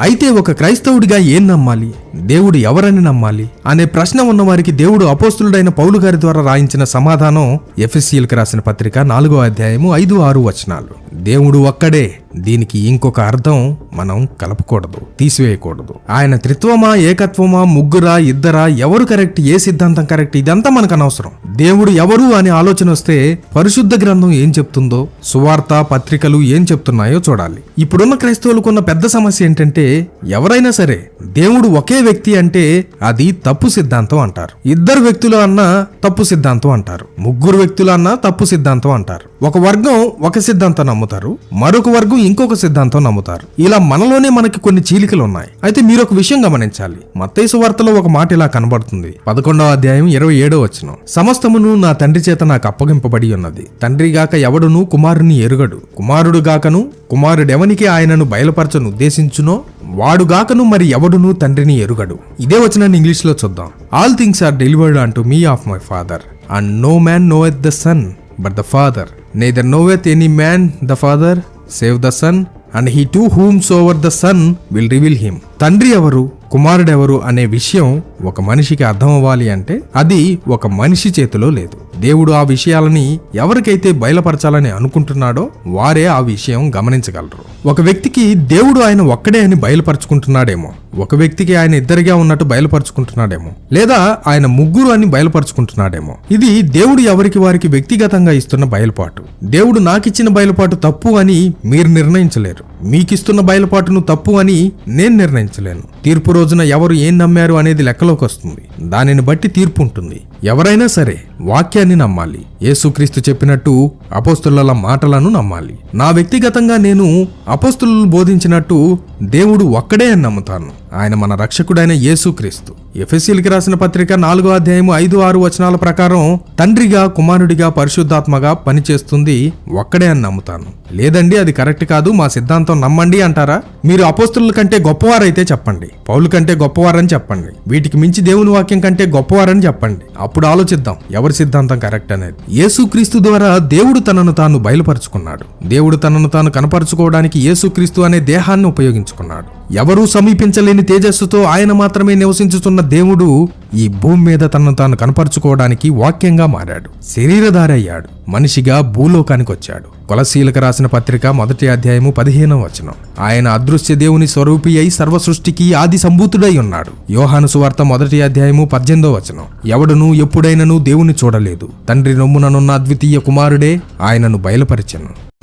అయితే ఒక క్రైస్తవుడిగా ఏం నమ్మాలి? దేవుడు ఎవరని నమ్మాలి? అనే ప్రశ్న ఉన్న వారికి దేవుడు అపోస్తులుడైన పౌలు గారి ద్వారా రాయించిన సమాధానం ఎఫ్ఎస్సీలకు రాసిన పత్రిక నాలుగో అధ్యాయము ఐదు ఆరు వచనాలు. దేవుడు ఒక్కడే దీనికి ఇంకొక అర్థం మనం కలపకూడదు తీసివేయకూడదు. ఆయన త్రిత్వమా ఏకత్వమా ముగ్గురా ఇద్దరా ఎవరు కరెక్ట్ ఏ సిద్ధాంతం కరెక్ట్ ఇదంతా మనకు అనవసరం. దేవుడు ఎవరు అనే ఆలోచన వస్తే పరిశుద్ధ గ్రంథం ఏం చెప్తుందో సువార్త పత్రికలు ఏం చెప్తున్నాయో చూడాలి. ఇప్పుడున్న క్రైస్తవులకున్న పెద్ద సమస్య ఏంటంటే ఎవరైనా సరే దేవుడు ఒకే వ్యక్తి అంటే అది తప్పు సిద్ధాంతం అంటారు. ఇద్దరు వ్యక్తులు అన్నా తప్పు సిద్ధాంతం అంటారు. ముగ్గురు వ్యక్తులు అన్నా తప్పు సిద్ధాంతం అంటారు. ఒక వర్గం ఒక సిద్ధాంతం నమ్ముతారు మరొక వర్గం ఇంకొక సిద్ధాంతం నమ్ముతారు. ఇలా మనలోనే మనకి కొన్ని చీలికలు ఉన్నాయి. అయితే మీరు ఒక విషయం గమనించాలి. మత్తైసు వార్తలో ఒక మాట ఇలా కనబడుతుంది. పదకొండవ అధ్యాయం ఇరవై ఏడో వచ్చిన సమస్తమును నా తండ్రి చేత నాకు అప్పగింపబడి ఉన్నది. తండ్రి గాక ఎవడును కుమారుని ఎరుగడు. కుమారుడుగాకను కుమారుడెవనికి ఆయనను బయలుపరచను ఉద్దేశించునో వాడుగాకను మరి ఎవడును తండ్రిని ఎరుగడు. ఇదే వచనాన్ని ఇంగ్లీష్లో చూద్దాం. All things are delivered unto me of my father and no man knoweth the son but the father neither knoweth any man the father save the son and he to whomsoever the son will reveal him తండ్రి ఎవరు కుమారుడెవరు అనే విషయం ఒక మనిషికి అర్థం అవ్వాలి అంటే అది ఒక మనిషి చేతిలో లేదు. దేవుడు ఆ విషయాలని ఎవరికైతే బయలుపరచాలని అనుకుంటున్నాడో వారే ఆ విషయం గమనించగలరు. ఒక వ్యక్తికి దేవుడు ఆయన ఒక్కడే అని బయలుపరుచుకుంటున్నాడేమో. ఒక వ్యక్తికి ఆయన ఇద్దరిగా ఉన్నట్టు బయలుపరుచుకుంటున్నాడేమో. లేదా ఆయన ముగ్గురు అని బయలుపరుచుకుంటున్నాడేమో. ఇది దేవుడు ఎవరికి వారికి వ్యక్తిగతంగా ఇస్తున్న బయలుపాటు. దేవుడు నాకిచ్చిన బయలుపాటు తప్పు అని మీరు నిర్ణయించలేరు. మీకిస్తున్న బయలుపాటును తప్పు అని నేను నిర్ణయించలేను. తీర్పు రోజున ఎవరు ఏం నమ్మారు అనేది లెక్కలోకి వస్తుంది. దానిని బట్టి తీర్పు ఉంటుంది. ఎవరైనా సరే వాక్యాన్ని నమ్మాలి. యేసుక్రీస్తు చెప్పినట్టు అపోస్తుల మాటలను నమ్మాలి. నా వ్యక్తిగతంగా నేను అపోస్తులు బోధించినట్టు దేవుడు ఒక్కడే అని నమ్ముతాను. ఆయన మన రక్షకుడైన యేసుక్రీస్తు. ఎఫ్ఎస్సీలకి రాసిన పత్రిక నాలుగో అధ్యాయము ఐదు ఆరు వచనాల ప్రకారం తండ్రిగా కుమారుడిగా పరిశుద్ధాత్మగా పనిచేస్తుంది ఒక్కడే అని నమ్ముతాను. లేదండి అది కరెక్ట్ కాదు మా సిద్ధాంతం నమ్మండి అంటారా? మీరు అపోస్తుల కంటే గొప్పవారైతే చెప్పండి. పౌలు కంటే గొప్పవారని చెప్పండి. వీటికి మించి దేవుని వాక్యం కంటే గొప్పవారని చెప్పండి. అప్పుడు ఆలోచిద్దాం ఎవరి సిద్ధాంతం కరెక్ట్ అనేది. యేసుక్రీస్తు ద్వారా దేవుడు తనను తాను బయలుపరుచుకున్నాడు. దేవుడు తనను తాను కనపరుచుకోవడానికి యేసుక్రీస్తు అనే దేహాన్ని ఉపయోగించుకున్నాడు. ఎవరూ సమీపించలేని తేజస్సుతో ఆయన మాత్రమే నివసించుతున్న దేవుడు ఈ భూమి మీద తనను తాను కనపరుచుకోవడానికి వాక్యంగా మారాడు. శరీరధారయ్యాడు. మనిషిగా భూలోకానికి వచ్చాడు. కొలసీలకు రాసిన పత్రిక మొదటి అధ్యాయము పదిహేనవ వచనం. ఆయన అదృశ్య దేవుని స్వరూపి అయి సర్వ సృష్టికి ఆది సంభూతుడై ఉన్నాడు. యోహాను సువార్త మొదటి అధ్యాయము పద్దెనిమిదో వచనం. ఎవడును ఎప్పుడైనను దేవుని చూడలేదు. తండ్రి నొమ్ముననున్న అద్వితీయ కుమారుడే ఆయనను బయలుపరిచెను.